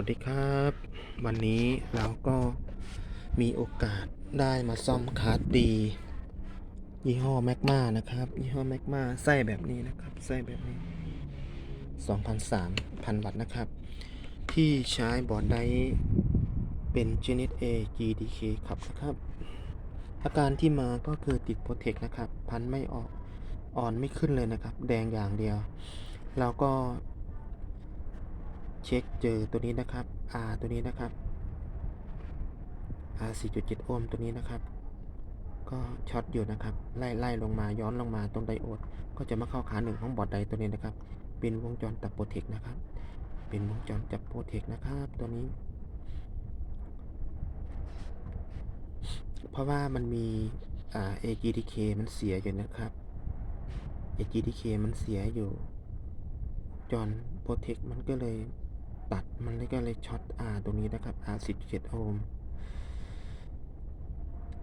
วัสดีครับ วันนี้เราก็มีโอกาสได้มาซ่อมคาร์ดดี ยี่ห้อแมกมานะครับ ยี่ห้อแมกมาไส้แบบนี้นะครับไส้แบบนี้2,300วัตต์นะครับ ที่ใช้บอร์ดไดเป็น Genet A GDK ครับนะครับ อาการที่มาก็คือติดโปรเทคนะครับ พันไม่ออกอ่อนไม่ขึ้นเลยนะครับ แดงอย่างเดียวเราก็ เช็คเจอตัวนี้นะครับ R ตัวนี้นะครับ R 4.7 โอห์มตัวนี้นะครับ ก็ช็อตอยู่นะครับ ไล่ไล่ลงมาย้อนลงมาตรงไดโอด ก็จะมาเข้าขาหนึ่งของบอร์ดไดตัวนี้นะครับ เป็นวงจรจับโปรเทคนะครับ เป็นวงจรจับโปรเทคนะครับตัวนี้ เพราะว่ามันมีอ่า AGDK มันเสียอยู่นะครับ AGDK มันเสียอยู่จอนโปรเทคมันก็เลย ตัดมันเลยก็เลยช็อต R ตรงนี้นะครับ R 17โอห์ม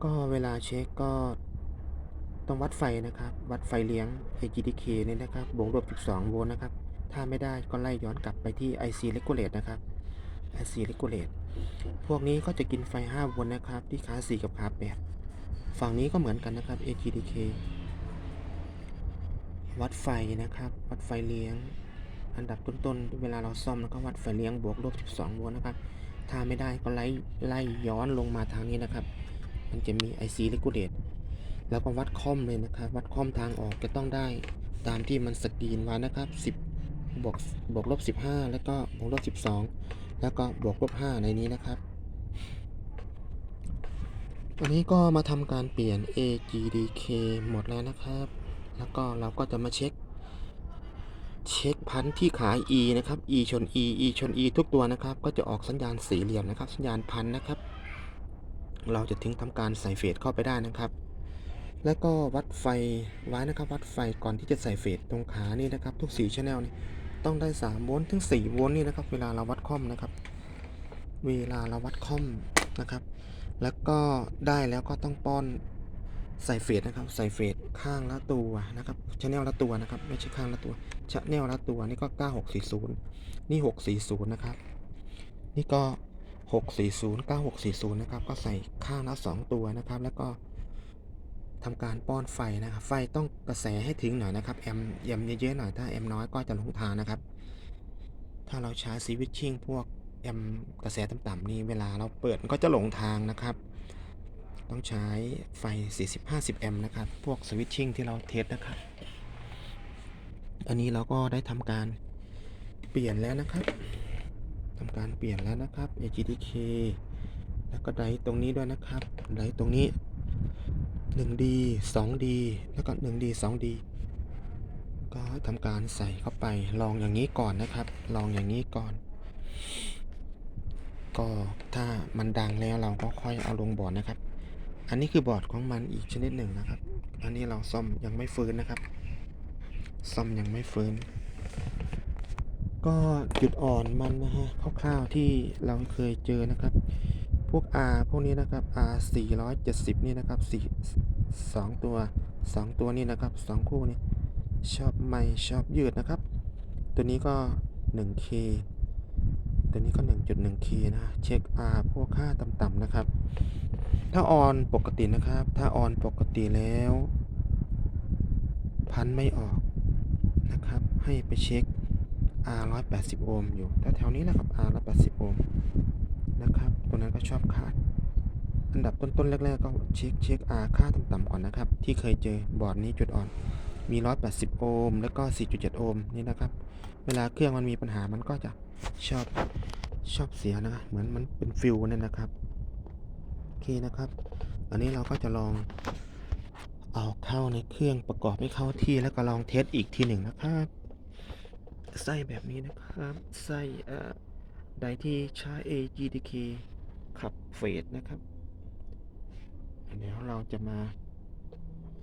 ก็เวลาเช็คก็ต้องวัดไฟนะครับ วัดไฟเลี้ยง AGDK เนี่ยนะครับบวกลบ12 โวลต์นะครับ ถ้าไม่ได้ก็ไล่ย้อนกลับไปที่ IC Regulate นะครับ IC Regulate พวกนี้ก็จะกินไฟ 5 โวลต์นะครับ ที่ขา 4 กับขา 8 ฝั่งนี้ก็เหมือนกันนะครับ AGDK วัดไฟนะครับ วัดไฟเลี้ยง อันดับต้นๆ เวลาเราซ่อมแล้วก็วัดไฟเลี้ยงบวกลบ 12โวลต์นะครับ ถ้าไม่ได้ก็ไล่ไล่ย้อนลงมาทางนี้นะครับ มันจะมี IC Regulate แล้วก็วัดคอมเลยนะครับ วัดคอมทางออกจะต้องได้ตามที่มันสกรีนไว้นะครับ 10บวกบวกลบ 15 แล้วก็บวกลบ 12 แล้วก็บวกลบ 5 ในนี้นะครับวันนี้ก็มาทำการเปลี่ยน AGDK หมดแล้วนะครับ แล้วก็เราก็จะมาเช็ค เช็คพันที่ขา E นะครับ E ชน E E ชน E ทุกตัวนะครับ ก็จะออกสัญญาณสี่เหลี่ยมนะครับ สัญญาณพันนะครับ เราจะถึงทำการใส่เฟสเข้าไปได้นะครับ แล้วก็วัดไฟไว้นะครับ วัดไฟก่อนที่จะใส่เฟสตรงขานี่นะครับ ทุก4 channel นี่ต้องได้3โวลต์ถึง4โวลต์นี่นะครับ เวลาเราวัดคอมนะครับ เวลาเราวัดคอมนะครับ แล้วก็ได้แล้วก็ต้องป้อน ใส่เฟสนะครับ ใส่เฟสข้างละตัวนะครับชแนลละตัวนะครับ ไม่ใช่ข้างละตัวชแนลละตัวนี่ก็ 9640 นี่ 640 นะครับ นี่ก็ 640 9640 นะครับ ก็ใส่ข้างละ 2 ตัวนะครับ แล้วก็ทำการป้อนไฟนะครับ ไฟต้องกระแสให้ถึงหน่อยนะครับ แอมแอมเยอะๆหน่อย ถ้าแอมน้อยก็จะหลงทางนะครับ ถ้าเราใช้สวิตชิ่งพวกแอมกระแสต่ำๆนี่เวลาเราเปิดก็จะหลงทางนะครับ ต้องใช้ไฟ 40-50 แอมป์นะครับ พวกสวิตชิ่งที่เราเทสนะครับ อันนี้เราก็ได้ทำการเปลี่ยนแล้วนะครับทำการเปลี่ยนแล้วนะครับ AGDK แล้วก็ไดร์ตรงนี้ด้วยนะครับ ไดร์ตรงนี้ 1D 2D แล้วก็ 1D 2D ก็ทำการใส่เข้าไปลองอย่างนี้ก่อนนะครับ ลองอย่างนี้ก่อน ก็ถ้ามันดังแล้วเราก็ค่อยเอาลงบอร์ดนะครับ อันนี้คือบอร์ดของมันอีกชนิดหนึ่งนะครับ อันนี้เราซ่อมยังไม่ฟื้นนะครับ ซ่อมยังไม่ฟื้น ก็จุดอ่อนมันนะฮะคร่าวๆที่เราเคยเจอนะครับ พวก R พวกนี้นะครับ R 470 นี่นะครับ4 2ตัว 2 ตัวนี่นะครับ 2 คู่นี้ชอบไม่ชอบยืดนะครับ ตัวนี้ก็ 1K ตัวนี้ก็ 1.1K นะ เช็ค R พวกค่าต่ำๆนะครับ ถ้าออนปกตินะครับ ถ้าออนปกติแล้ว พันไม่ออกนะครับ ให้ไปเช็ค R 180 โอห์มอยู่แถวๆนี้นะครับ R 180 โอห์มนะครับ ตัวนั้นก็ชอบขาด อันดับต้นๆแรกๆ ก็เช็คเช็ค R ค่าต่ำๆก่อนนะครับ ที่เคยเจอบอร์ดนี้จุดอ่อน มี 180 โอห์มแล้วก็ 4.7 โอห์มนี่นะครับ เวลาเครื่องมันมีปัญหามันก็จะชอบชอบเสียนะ เหมือนมันเป็นฟิวนั่นนะครับ เคนะครับ อันนี้เราก็จะลองเอาเข้าในเครื่องประกอบให้เข้าที่แล้วก็ลองเทสอีกทีหนึ่งนะครับไส้แบบนี้นะครับไส้เอ่อไดที่ใช้ AGDK ขับเฟสนะครับเดี๋ยวเราจะมา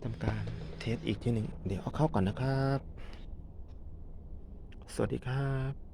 ทำการเทสอีกทีหนึ่งเดี๋ยวเอาเข้าก่อนนะครับ สวัสดีครับ